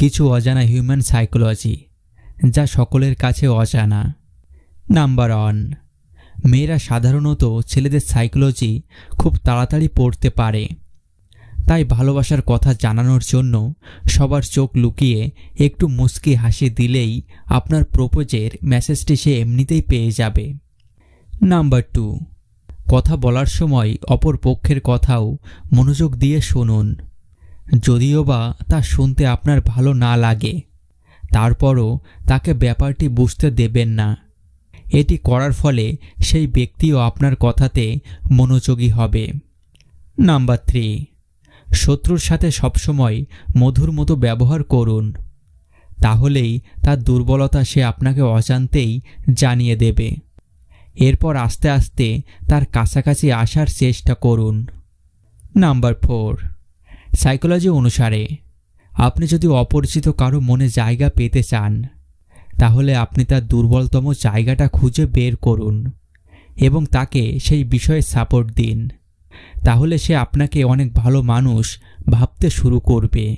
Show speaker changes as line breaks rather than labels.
কিছু অজানা human psychology যা সকলের কাছে অজানা। নাম্বার ওয়ান মেয়েরা সাধারণত ছেলেদের সাইকোলজি খুব তাড়াতাড়ি পড়তে পারে। তাই ভালোবাসার কথা জানানোর জন্য সবার চোখ লুকিয়ে একটু মুচকি হাসি দিলেই আপনার প্রপোজের মেসেজটি সে এমনিতেই পেয়ে যাবে। নাম্বার টু কথা বলার সময় অপর পক্ষের কথাও মনোযোগ দিয়ে শুনুন। যদিও বা তা শুনতে আপনার ভালো না লাগে, তারপরও তাকে ব্যাপারটি বুঝতে দেবেন না। এটি করার ফলে সেই ব্যক্তিও আপনার কথাতে মনোযোগী হবে। নাম্বার থ্রি, শত্রুর সাথে সবসময় মধুর মতো ব্যবহার করুন। তাহলেই তার দুর্বলতা সে আপনাকে অজান্তেই জানিয়ে দেবে। এরপর আস্তে আস্তে তার কাছাকাছি আসার চেষ্টা করুন। নাম্বার ফোর সাইকোলজি অনুসারে, আপনি যদি অপরিচিত কারও মনে জায়গা পেতে চান, তাহলে আপনি তার দুর্বলতম জায়গাটা খুঁজে বের করুন এবং তাকে সেই বিষয়ে সাপোর্ট দিন। তাহলে সে আপনাকে অনেক ভালো মানুষ ভাবতে শুরু করবে।